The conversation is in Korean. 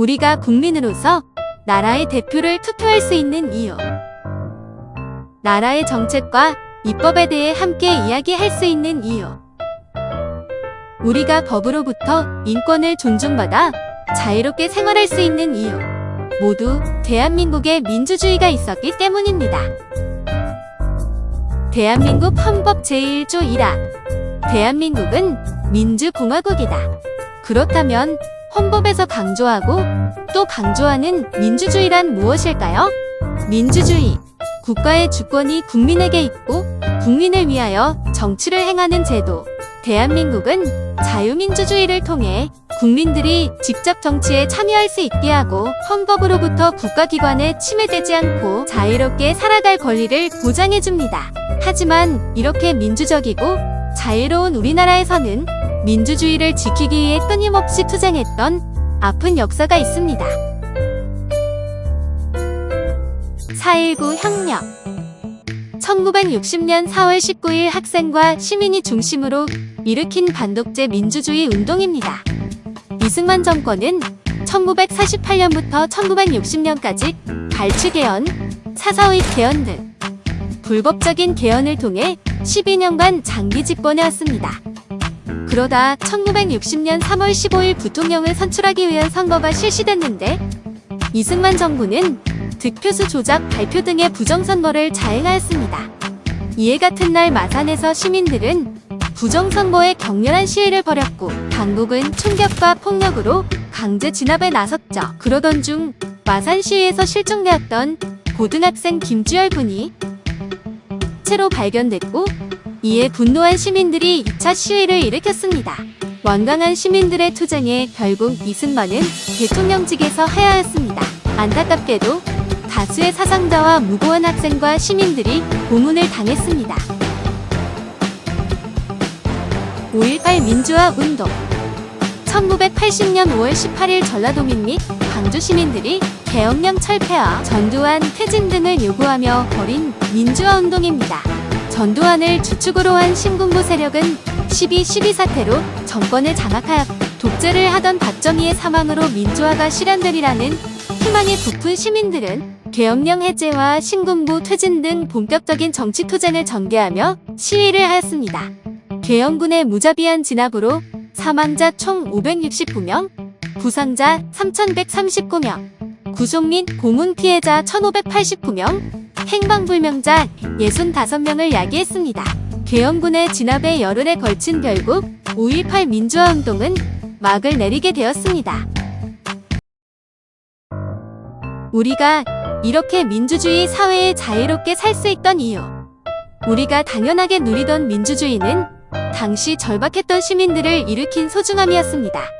우리가 국민으로서 나라의 대표를 투표할 수 있는 이유. 나라의 정책과 입법에 대해 함께 이야기할 수 있는 이유. 우리가 법으로부터 인권을 존중받아 자유롭게 생활할 수 있는 이유. 모두 대한민국에 민주주의가 있었기 때문입니다. 대한민국 헌법 제1조 1항. 대한민국은 민주공화국이다. 그렇다면 헌법에서 강조하고 또 강조하는 민주주의란 무엇일까요? 민주주의. 국가의 주권이 국민에게 있고 국민을 위하여 정치를 행하는 제도. 대한민국은 자유민주주의를 통해 국민들이 직접 정치에 참여할 수 있게 하고 헌법으로부터 국가기관에 침해되지 않고 자유롭게 살아갈 권리를 보장해줍니다. 하지만 이렇게 민주적이고 자유로운 우리나라에서는 민주주의를 지키기 위해 끊임없이 투쟁했던 아픈 역사가 있습니다. 4.19 혁명 1960년 4월 19일 학생과 시민이 중심으로 일으킨 반독재 민주주의 운동입니다. 이승만 정권은 1948년부터 1960년까지 발췌 개헌, 사사오입 개헌 등 불법적인 개헌을 통해 12년간 장기 집권해왔습니다. 그러다 1960년 3월 15일 부통령을 선출하기 위한 선거가 실시됐는데 이승만 정부는 득표수 조작 발표 등의 부정선거를 자행하였습니다. 이에 같은 날 마산에서 시민들은 부정선거에 격렬한 시위를 벌였고 당국은 총격과 폭력으로 강제 진압에 나섰죠. 그러던 중 마산 시위에서 실종되었던 고등학생 김주열 군이 채로 발견됐고 이에 분노한 시민들이 2차 시위를 일으켰습니다. 완강한 시민들의 투쟁에 결국 이승만은 대통령직에서 하야했습니다. 안타깝게도 다수의 사상자와 무고한 학생과 시민들이 고문을 당했습니다. 5.18 민주화 운동 1980년 5월 18일 전라도민 및 광주 시민들이 계엄령 철폐와 전두환 퇴진 등을 요구하며 벌인 민주화 운동입니다. 전두환을 주축으로 한 신군부 세력은 12.12 사태로 정권을 장악하였고 독재를 하던 박정희의 사망으로 민주화가 실현되리라는 희망에 부푼 시민들은 계엄령 해제와 신군부 퇴진 등 본격적인 정치 투쟁을 전개하며 시위를 하였습니다. 계엄군의 무자비한 진압으로 사망자 총 569명, 부상자 3,139명, 구속 및 고문 피해자 1,589명, 행방불명자 65명을 야기했습니다. 계엄군의 진압의 열흘에 걸친 결국 5.18 민주화운동은 막을 내리게 되었습니다. 우리가 이렇게 민주주의 사회에 자유롭게 살 수 있던 이유. 우리가 당연하게 누리던 민주주의는 당시 절박했던 시민들을 일으킨 소중함이었습니다.